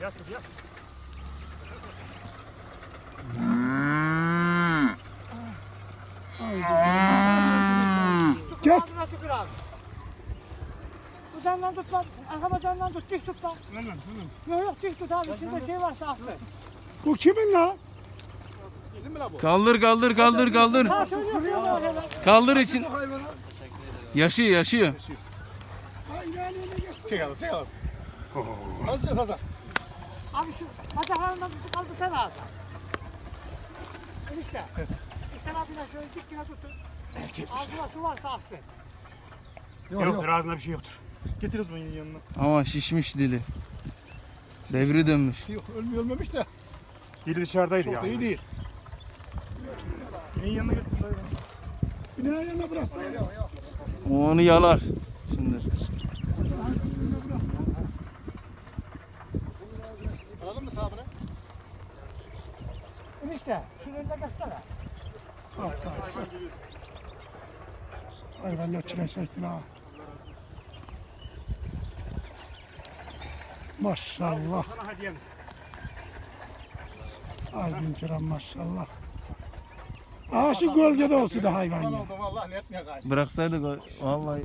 Yat kız yat. Gel. Ağzına tükür abi. Uzandan tut lan. Arka bacağından tut. Dik tut lan. Yok yok dik tut abi. İçinde şey varsa aklı. Bu kimin la? Kaldır kaldır kaldır kaldır. Ha söylüyor. söylüyor öyle lan. Kaldır için. Yaşıyor yaşıyor. Çek alın çek alın. Alacağız Hasan. Abi şu bacaklarından tutup kaldı sen abi. Enişte. İhsan abine şöyle dik yine tutun. Ağzına su varsa aksın. Yok, yok. ağzında bir şey yoktur. Getir zaman yanına. Ama şişmiş dili. Devri dönmüş. Yok ölmüyor ölmemiş de. Dili dışarıdaydı Çok ya. da iyi değil. En yanına getir. Binaya yanına bıraksan. O onu yalar. Şimdi. Alalım mı sahabını? Enişte şunu önüne göster. Hayvanlar çile çektin ha. Maşallah. Sana hediyemiz. Ay bin kiram maşallah. Aa şu gölgede olsaydı hayvan ya. Oldu vallahi net ne gayet. Bıraksaydık vallahi